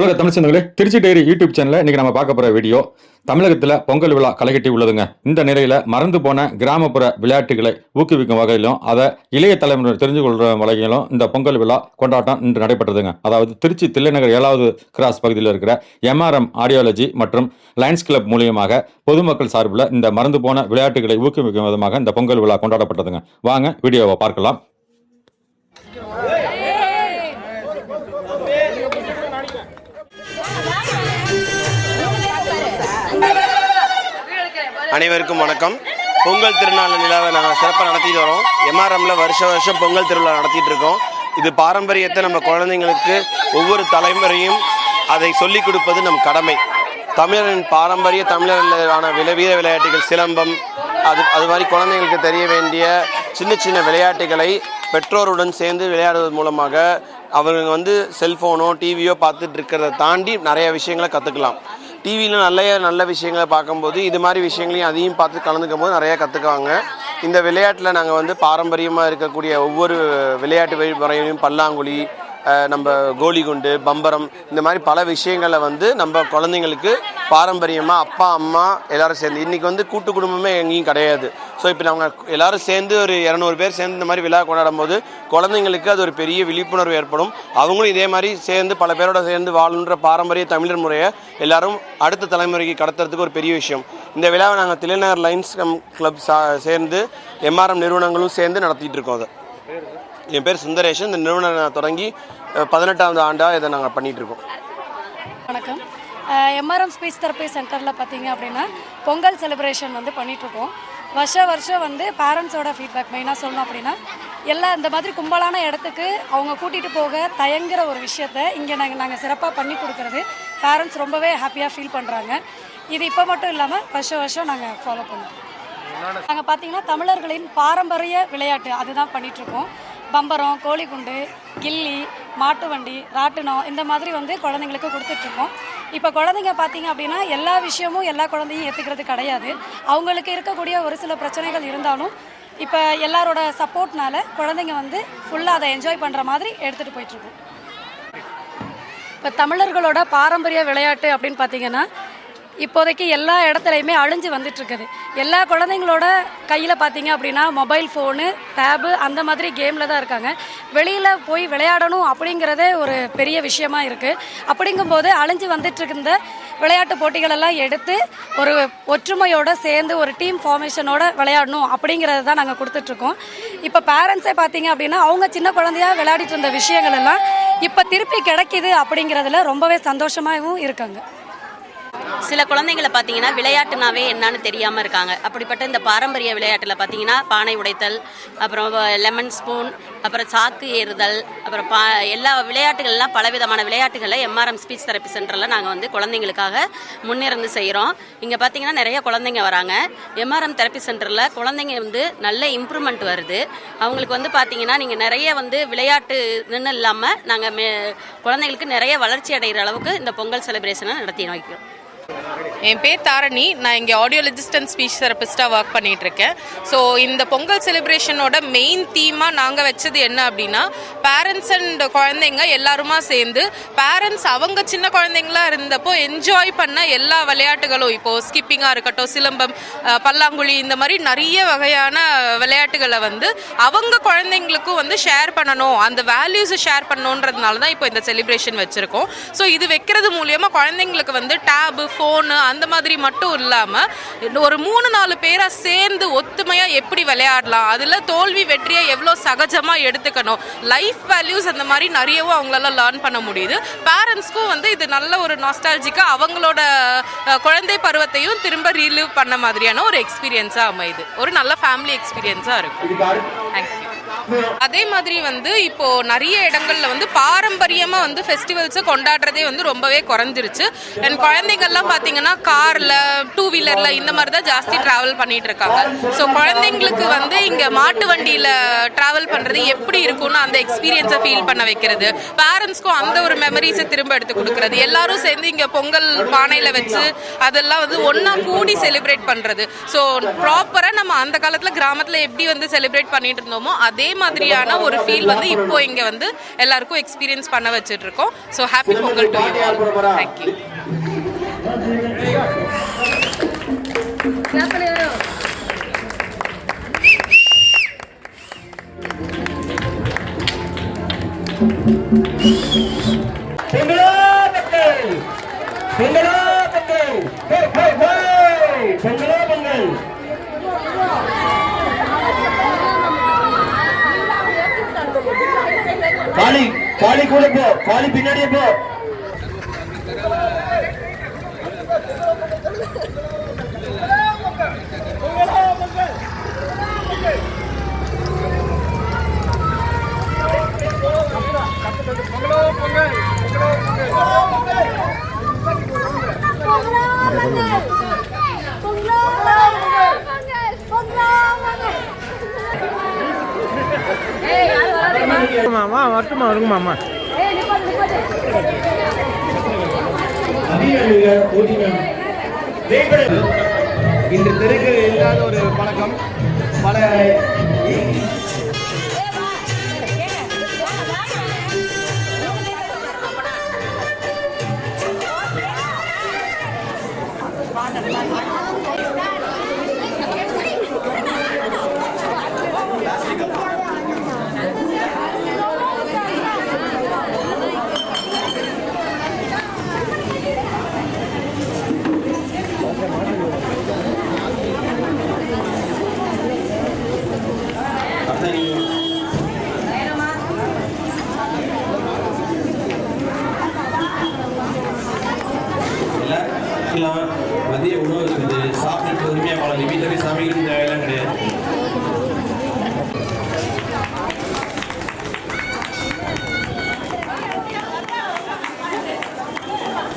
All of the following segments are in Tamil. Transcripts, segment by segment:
உலக தமிழ் சொந்தங்களே திருச்சி டைரி யூடியூப் சேனலில் இன்னைக்கு நம்ம பார்க்க போற வீடியோ தமிழகத்துல பொங்கல் விழா களைகட்டி உள்ளதுங்க. இந்த நிலையில மறந்து போன கிராமப்புற விளையாட்டுகளை ஊக்குவிக்கும் வகையிலும் அதை இளைய தலைமுறை தெரிஞ்சு கொள்ற வகையிலும் இந்த பொங்கல் விழா கொண்டாட்டம் இன்று நடைபெற்றதுங்க. அதாவது திருச்சி தில்லைநகர் ஏழாவது கிராஸ் பகுதியில் இருக்கிற எம்ஆர்எம் ஆடியாலஜி மற்றும் லயன்ஸ் கிளப் மூலியமாக பொதுமக்கள் சார்பில் இந்த மறந்து போன விளையாட்டுகளை ஊக்குவிக்கும் விதமாக இந்த பொங்கல் விழா கொண்டாடப்பட்டதுங்க. வாங்க வீடியோவை பார்க்கலாம். அனைவருக்கும் வணக்கம். பொங்கல் திருநாள் நிலாவை நாங்கள் சிறப்பாக நடத்திட்டு வரோம். எம்ஆர்எம்ல வருஷ வருஷம் பொங்கல் திருவிழா நடத்திட்டு இருக்கோம். இது பாரம்பரியத்தை நம்ம குழந்தைங்களுக்கு ஒவ்வொரு தலைமுறையும் அதை சொல்லிக் கொடுப்பது நம் கடமை. தமிழரின் பாரம்பரிய தமிழர்களான வில வீர விளையாட்டுகள் சிலம்பம் அது அது மாதிரி குழந்தைங்களுக்கு தெரிய வேண்டிய சின்ன சின்ன விளையாட்டுகளை பெற்றோருடன் சேர்ந்து விளையாடுவது மூலமாக அவங்க வந்து செல்ஃபோனோ டிவியோ பார்த்துட்டு இருக்கிறத தாண்டி நிறைய விஷயங்களை கற்றுக்கலாம் டிவியில் நல்ல நல்ல விஷயங்களை பார்க்கும்போது இது மாதிரி விஷயங்களையும் அதையும் பார்த்து கலந்துக்கும் போது நிறையா கற்றுக்குவாங்க இந்த விளையாட்டில் நாங்கள் வந்து பாரம்பரியமாக இருக்கக்கூடிய ஒவ்வொரு விளையாட்டு வழிமுறையிலையும் பல்லாங்குழி நம்ம கோலி குண்டு பம்பரம் இந்த மாதிரி பல விஷயங்களை வந்து நம்ம குழந்தைங்களுக்கு பாரம்பரியமாக அப்பா அம்மா எல்லோரும் சேர்ந்து. இன்றைக்கி வந்து கூட்டு குடும்பமே எங்கேயும் கிடையாது. ஸோ இப்போ நாங்கள் எல்லாரும் சேர்ந்து ஒரு இரநூறு பேர் சேர்ந்து இந்த மாதிரி விழா கொண்டாடும் போது குழந்தைங்களுக்கு அது ஒரு பெரிய விழிப்புணர்வு ஏற்படும். அவங்களும் இதே மாதிரி சேர்ந்து பல பேரோட சேர்ந்து வாழணுன்ற பாரம்பரிய தமிழர் முறையை எல்லாரும் அடுத்த தலைமுறைக்கு கடத்துறதுக்கு ஒரு பெரிய விஷயம். இந்த விழாவை நாங்கள் தில்லைநகர் லைன்ஸ் கிளப் சா சேர்ந்து எம்ஆர்எம் நிறுவனங்களும் சேர்ந்து நடத்திட்டு இருக்கோம் அதை. என் பேர் சுந்தரேஷன் இந்த நிறுவனம் தொடங்கி பதினெட்டாவது ஆண்டாக இதை நாங்கள் பண்ணிகிட்ருக்கோம் இருக்கோம் வணக்கம் எம்ஆர்எம் ஸ்பீச் தெரப்பி சென்டரில் பார்த்தீங்க அப்படின்னா பொங்கல் செலிப்ரேஷன் வந்து பண்ணிகிட்ருக்கோம் வருஷ வருஷம் வந்து பேரண்ட்ஸோட ஃபீட்பேக் மெயினாக சொல்லணும் அப்படின்னா எல்லா இந்த மாதிரி கும்பலான இடத்துக்கு அவங்க கூட்டிகிட்டு போக தயங்குற ஒரு விஷயத்த இங்கே நாங்கள் நாங்கள் சிறப்பாக பண்ணி கொடுக்குறது. பேரண்ட்ஸ் ரொம்பவே ஹாப்பியாக ஃபீல் பண்ணுறாங்க இது இப்போ மட்டும் இல்லாமல் வருஷம் வருஷம் நாங்கள் ஃபாலோ பண்ணுவோம் நாங்கள் பார்த்தீங்கன்னா தமிழர்களின் பாரம்பரிய விளையாட்டு அதுதான் பண்ணிகிட்ருக்கோம் பம்பரம் கோழிக்குண்டு கில்லி மாட்டு வண்டி ராட்டினம் இந்த மாதிரி வந்து குழந்தைங்களுக்கு கொடுத்துட்ருக்கோம். இப்போ குழந்தைங்க பார்த்தீங்க அப்படின்னா எல்லா விஷயமும் எல்லா குழந்தையும் ஏற்றுக்கிறது கிடையாது. அவங்களுக்கு இருக்கக்கூடிய ஒரு சில பிரச்சனைகள் இருந்தாலும் இப்போ எல்லாரோட சப்போர்ட்னால குழந்தைங்க வந்து ஃபுல்லாக அதை என்ஜாய் பண்ணுற மாதிரி எடுத்துகிட்டு போயிட்டுருக்கோம் இப்போ தமிழர்களோட பாரம்பரிய விளையாட்டு அப்படின்னு பார்த்தீங்கன்னா இப்போதைக்கு எல்லா இடத்துலையுமே அழிஞ்சு வந்துட்டு இருக்குது எல்லா குழந்தைங்களோட கையில் பார்த்தீங்க அப்படின்னா மொபைல் ஃபோனு டேபு அந்த மாதிரி கேமில் தான் இருக்காங்க. வெளியில் போய் விளையாடணும் அப்படிங்கிறதே ஒரு பெரிய விஷயமா இருக்குது அப்படிங்கும்போது அழிஞ்சு வந்துட்டு இருந்த விளையாட்டு போட்டிகளெல்லாம் எடுத்து ஒரு ஒற்றுமையோட சேர்ந்து ஒரு டீம் ஃபார்மேஷனோட விளையாடணும் அப்படிங்கிறத தான் நாங்கள் கொடுத்துட்ருக்கோம். இப்போ பேரண்ட்ஸே பார்த்தீங்க அப்படின்னா அவங்க சின்ன குழந்தையா விளையாடிட்டு இருந்த விஷயங்கள் எல்லாம் இப்போ திருப்பி கிடைக்கிது அப்படிங்கிறதுல ரொம்பவே சந்தோஷமாகவும் இருக்காங்க. சில குழந்தைங்களை பார்த்தீங்கன்னா விளையாட்டுனாவே என்னன்னு தெரியாமல் இருக்காங்க. அப்படிப்பட்ட இந்த பாரம்பரிய விளையாட்டில் பார்த்தீங்கன்னா பானை உடைத்தல் அப்புறம் லெமன் ஸ்பூன் அப்புறம் சாக்கு ஏறுதல் அப்புறம் பா எல்லா விளையாட்டுகள்லாம் பலவிதமான விளையாட்டுகளை எம்ஆர்எம் ஸ்பீச் தெரப்பி சென்டரில் நாங்கள் வந்து குழந்தைங்களுக்காக முன்னிருந்து செய்கிறோம் இங்கே பார்த்தீங்கன்னா நிறைய குழந்தைங்க வராங்க. எம்ஆர்எம் தெரப்பி சென்டரில் குழந்தைங்க வந்து நல்ல இம்ப்ரூவ்மெண்ட் வருது. அவங்களுக்கு வந்து பார்த்தீங்கன்னா நீங்கள் நிறைய வந்து விளையாட்டுன்னு இல்லாமல் நாங்கள் மே குழந்தைங்களுக்கு நிறைய வளர்ச்சி அடைகிற அளவுக்கு இந்த பொங்கல் செலிப்ரேஷனை நடத்தி வைக்கிறோம். என் பேர் தாரணி. நான் இங்கே ஆடியோலஜிஸ்ட் அண்ட் ஸ்பீச் தெரபிஸ்டாக ஒர்க் பண்ணிகிட்ருக்கேன் ஸோ இந்த பொங்கல் செலிப்ரேஷனோட மெயின் தீமாக நாங்கள் வச்சது என்ன அப்படின்னா பேரண்ட்ஸ் அண்ட் குழந்தைங்க எல்லாருமா சேர்ந்து பேரண்ட்ஸ் அவங்க சின்ன குழந்தைங்களா இருந்தப்போ என்ஜாய் பண்ண எல்லா விளையாட்டுகளும் இப்போது ஸ்கிப்பிங்காக இருக்கட்டும் சிலம்பம் பல்லாங்குழி இந்த மாதிரி நிறைய வகையான விளையாட்டுகளை வந்து அவங்க குழந்தைங்களுக்கும் வந்து ஷேர் பண்ணணும். அந்த வேல்யூஸை ஷேர் பண்ணணுன்றதுனால தான் இப்போ இந்த செலிப்ரேஷன் வச்சுருக்கோம். ஸோ இது வைக்கிறது மூலியமாக குழந்தைங்களுக்கு வந்து டேபு ஃபோனு அந்த மாதிரி மட்டும் இல்லாமல் ஒரு மூணு நாலு பேராக சேர்ந்து ஒத்துமையாக எப்படி விளையாடலாம்? அதில் தோல்வி வெற்றியை எவ்வளோ சகஜமாக எடுத்துக்கணும்? லைஃப் வேல்யூஸ் அந்த மாதிரி நிறையவும் அவங்களால லேர்ன் பண்ண முடியுது. பேரண்ட்ஸ்க்கும் வந்து இது நல்ல ஒரு நாஸ்டாலஜிக்காக அவங்களோட குழந்தை பருவத்தையும் திரும்ப ரீலிவ் பண்ண மாதிரியான ஒரு எக்ஸ்பீரியன்ஸாக அமையுது. ஒரு நல்ல ஃபேமிலி எக்ஸ்பீரியன்ஸாக இருக்கும். தேங்க்யூ அதே மாதிரி வந்து இப்போ நிறைய இடங்கள்ல வந்து பாரம்பரியமா வந்து ஃபெஸ்டிவல்ஸை கொண்டாடுறதே வந்து ரொம்பவே குறைஞ்சிருச்சு. அண்ட் குழந்தைங்கள்லாம் பார்த்தீங்கன்னா கார்ல டூ வீலர்ல இந்த மாதிரி தான் ஜாஸ்தி டிராவல் பண்ணிட்டு இருக்காங்க. ஸோ குழந்தைங்களுக்கு வந்து இங்க மாட்டு வண்டியில டிராவல் பண்றது எப்படி இருக்கும்னு அந்த எக்ஸ்பீரியன்ஸை ஃபீல் பண்ண வைக்கிறது. பேரண்ட்ஸ்க்கும் அந்த ஒரு மெமரிஸை திரும்ப எடுத்து கொடுக்கறது. எல்லாரும் சேர்ந்து இங்க பொங்கல் பானையில வச்சு அதெல்லாம் வந்து ஒன்னா கூடி செலிப்ரேட் பண்றது. ஸோ ப்ராப்பரா நம்ம அந்த காலத்துல கிராமத்துல எப்படி வந்து செலிப்ரேட் பண்ணிட்டு இருந்தோமோ அதே மாதிரியான ஒரு ஃபீல் வந்து இப்போ இங்க வந்து எல்லாருக்கும் எக்ஸ்பீரியன்ஸ் பண்ண வச்சுட்டு இருக்கோம் so happy Pongal to you thank you பொங்கலோ பொங்கல் பொங்கலோ பொங்கல் ஹே ஹே ஹே பொங்கலோ பொங்கல் காளி காளி கூட போ காளி பின்னாடியே போ மாமா வரட்டுமா வருங்க மாமா. இன்று தெருக்கள் இல்லாத ஒரு பழக்கம் பல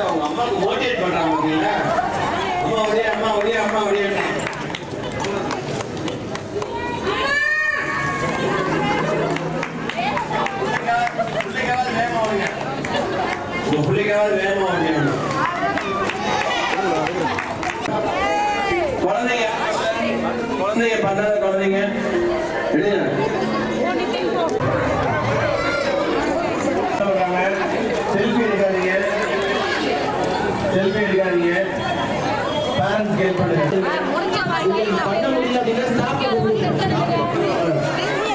அவங்க அம்மாவுக்கு மோட்டிவேட் பண்ணுறாங்க பார்த்தீங்களா அம்மா ஒரே அம்மா ஒரே அம்மா ஒரே பிள்ளைக்காவது வேகமாக வருங்க செல்ஃபி எடுக்காதீங்க. பேரண்ட்ஸ் கேட் பண்ணுங்க பண்ண முடியல அப்படின்னா ஸ்டாப் யாருக்கு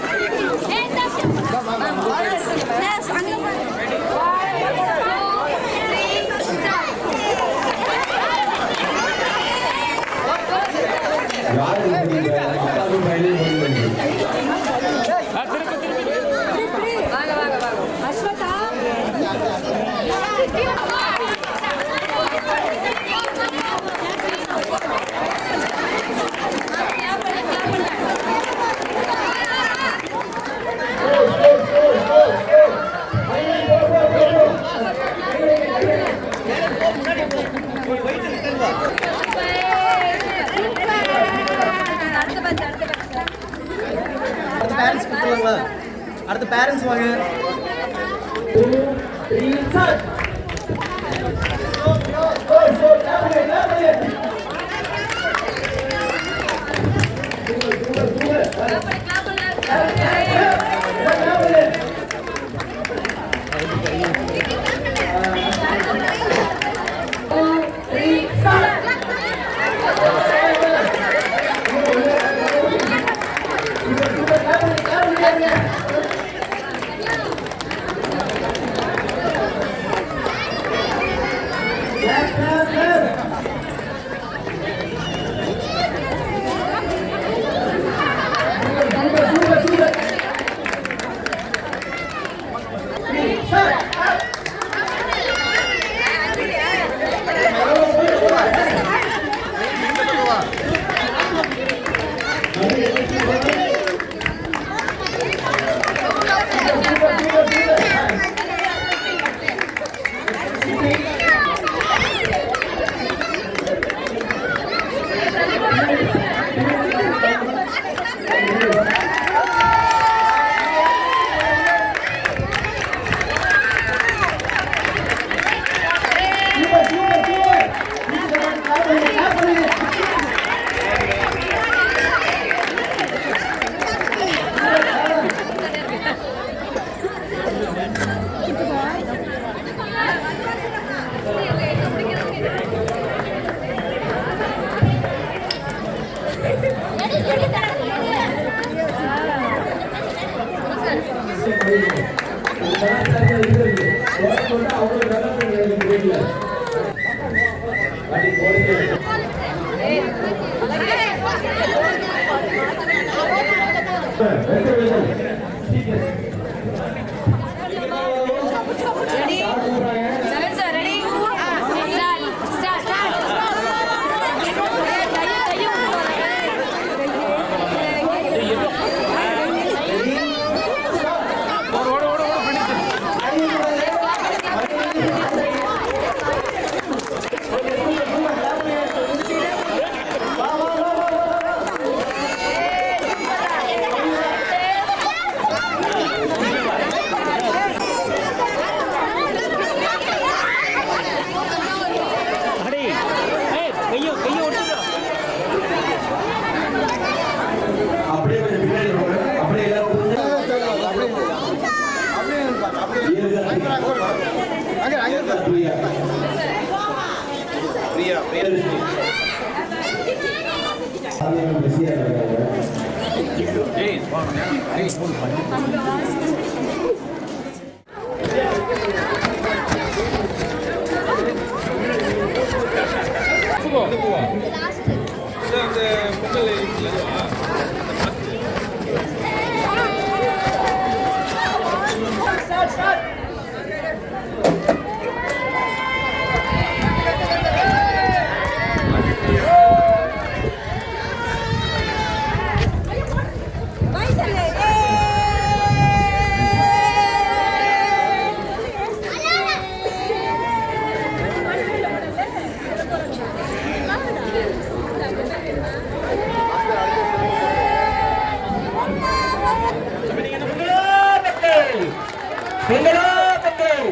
பொங்கலோ பொங்கல்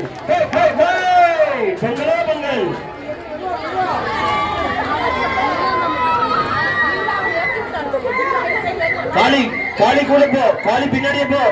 பொங்கலோ பொங்கல் காளி காளி கூட போ. காளி பின்னாடியே போ.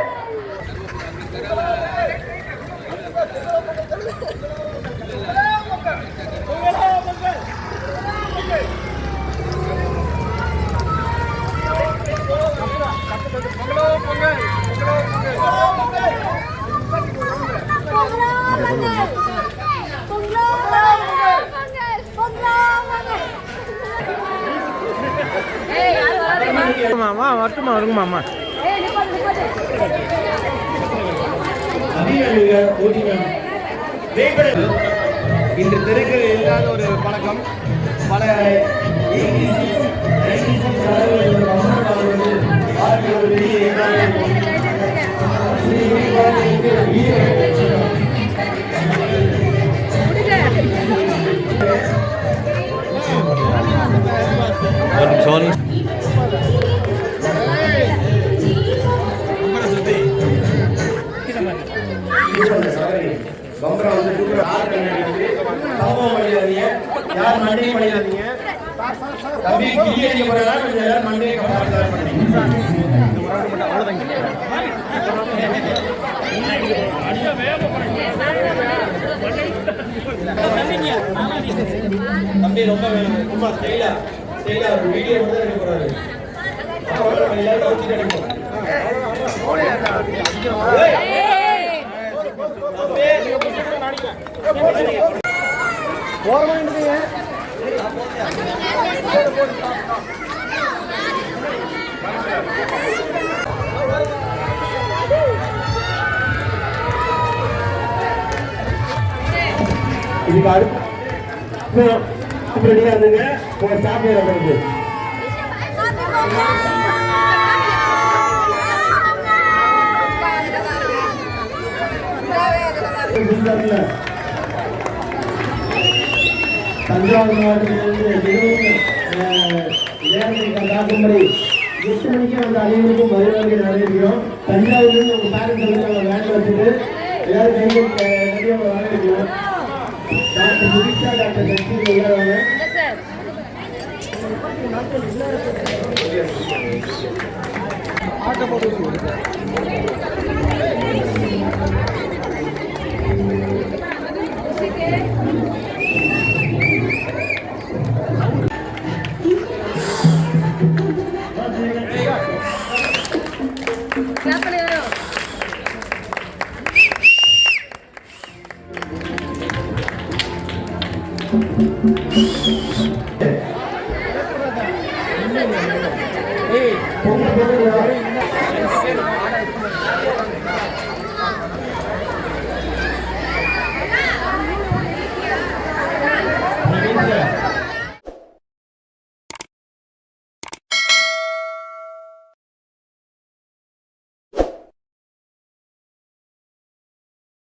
மாமா வரட்டுமா வருங்க மாமா. இன்று தெருக்களில் இல்லாத ஒரு பழக்கம் பல பம்பரம் வந்து தூக்குற சம்பவம் பண்ணிடாதீங்க யார் மண்டையும் பண்ணிடாதீங்க தம்பி அடிக்க போறதா கொஞ்சம் எல்லாரும் மண்டையை கம்பார்ட் தம்பி ரொம்ப வேணும். ரொம்ப ஸ்டைலா ஸ்டைலா ஒரு வீடியோ மட்டும் எடுக்க போறாரு. அப்புறம் எல்லாரும் கவுத்திட்டு எடுப்போம் இதுக்கு அடுத்து ரெடியா இருந்துங்க உங்க சாப்பிட வந்துருக்கு தஞ்சாவூர் மாவட்டத்திலிருந்து மிகவும் கன்னியாகுமரி எட்டு மணிக்கு வந்து அனைவருக்கும் மரியாதை நிறைவேறுகிறோம் தஞ்சாவூர்லேருந்து உங்கள் பேரண்ட்ஸ் வந்து நம்ம வேன் வச்சுட்டு எல்லாரும் கையில் வரவேற்கிறோம் டாக்டர் முடிச்சா டாக்டர் லட்சுமி உள்ளவங்க பொங்கல் பொங்கல்